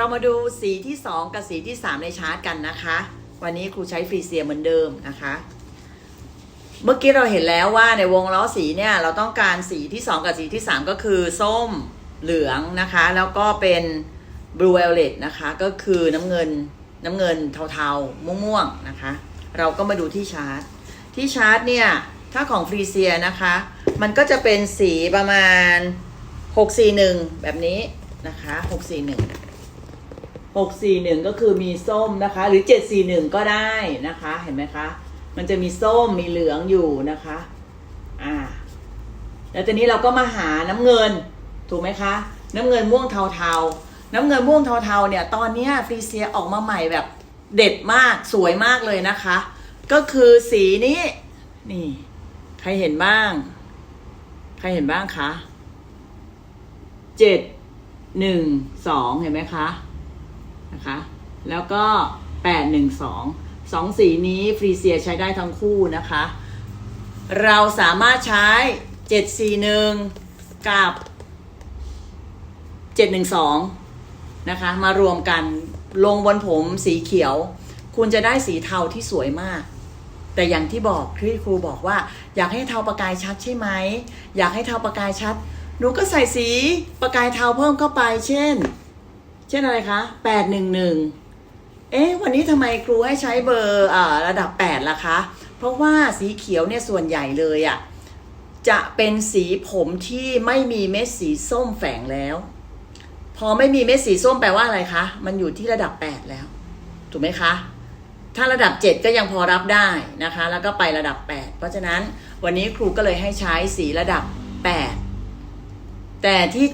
เรามาดูสีที่ 2 กับสีที่ 3 ในชาร์ตกันนะคะ วันนี้ครูใช้ฟรีเซียเหมือนเดิมนะคะ เมื่อกี้เราเห็นแล้วว่าในวงล้อสีเนี่ยเราต้องการสีที่ 2 กับสีที่ 3 ก็คือส้มเหลืองนะคะ แล้วก็เป็น blue violet นะคะก็คือน้ำเงินน้ำเงินเทาๆ ม่วงๆนะคะ เราก็มาดูที่ชาร์ตที่ชาร์ตเนี่ย ถ้าของฟรีเซียนะคะ มันก็จะเป็นสีประมาณ 641 แบบนี้นะคะ 641 641 ก็คือมีส้มนะคะ หรือ 741 ก็ได้นะคะ เห็นไหมคะ มันจะมีส้มมีเหลืองอยู่นะคะ อ่า แล้วตอนนี้เราก็มาหาน้ำเงิน ถูกไหมคะ น้ำเงินม่วงเทาๆ น้ำเงินม่วงเทาๆ เนี่ย ตอนนี้ฟรีเซียออกมาใหม่แบบเด็ดมากสวยมากเลยนะคะ ก็คือสีนี้ นี่ ใครเห็นบ้าง ใครเห็นบ้างคะเจ็ดหนึ่งสองเห็นไหมคะ นะคะ แล้วก็แปดหนึ่งสองสองสีนี้ฟรีเซียใช้ได้ทั้งคู่นะคะ เราสามารถใช้ 741 กับ 712 นะคะ มารวมกันลงบนผมสีเขียว คุณจะได้สีเทาที่สวยมาก แต่อย่างที่บอกที่ครูบอกว่า อยากให้เทาประกายชัดใช่ไหม อยากให้เทาประกายชัดหนูก็ใส่สีประกายเทาเพิ่มเข้าไป เช่น เช่นอะไรคะ811เอ๊ะวันนี้ทำไมครูให้ใช้เบอร์อ่าระดับ8ล่ะคะ เพราะว่าสีเขียวเนี่ยส่วนใหญ่เลยอะ่ะจะเป็นสีผมที่ไม่มีเม็ดสีส้มแฝงแล้ว พอไม่มีเม็ดสีส้มแปลว่าอะไรคะ มันอยู่ที่ระดับ 8 แล้ว ถูกไหมคะ ถ้าระดับ 7 ก็ยังพอรับได้นะคะ แล้วก็ไประดับ 8 เพราะฉะนั้นวันนี้ครูก็เลยให้ใช้สีระดับ 8 แต่ที่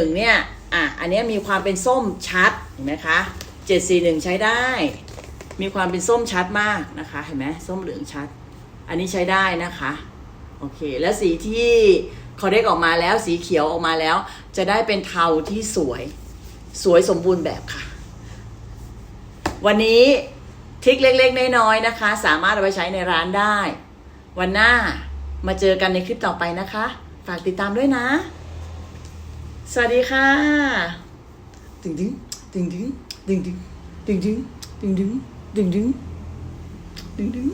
741เนี่ย อะอันนี้มีความเป็นส้มชัดเห็นไหมคะ741ใช้ได้ มีความเป็นส้มชัดมากนะคะเห็นไหมส้มเหลืองชัด อันนี้ใช้ได้นะคะโอเคแล้วสีที่เขาได้ออกมาแล้วสีเขียวออกมาแล้ว จะได้เป็นเทาที่สวยสวยสมบูรณ์แบบค่ะ วันนี้ทริคเล็กๆน้อยๆนะคะ สามารถเอาไปใช้ในร้านได้ วันหน้ามาเจอกันในคลิปต่อไปนะคะ ฝากติดตามด้วยนะ สวัสดีค่ะดึงดึงดึงดึงดึงดึงดึงดึงดึงดึงดึงดึงตึงดึง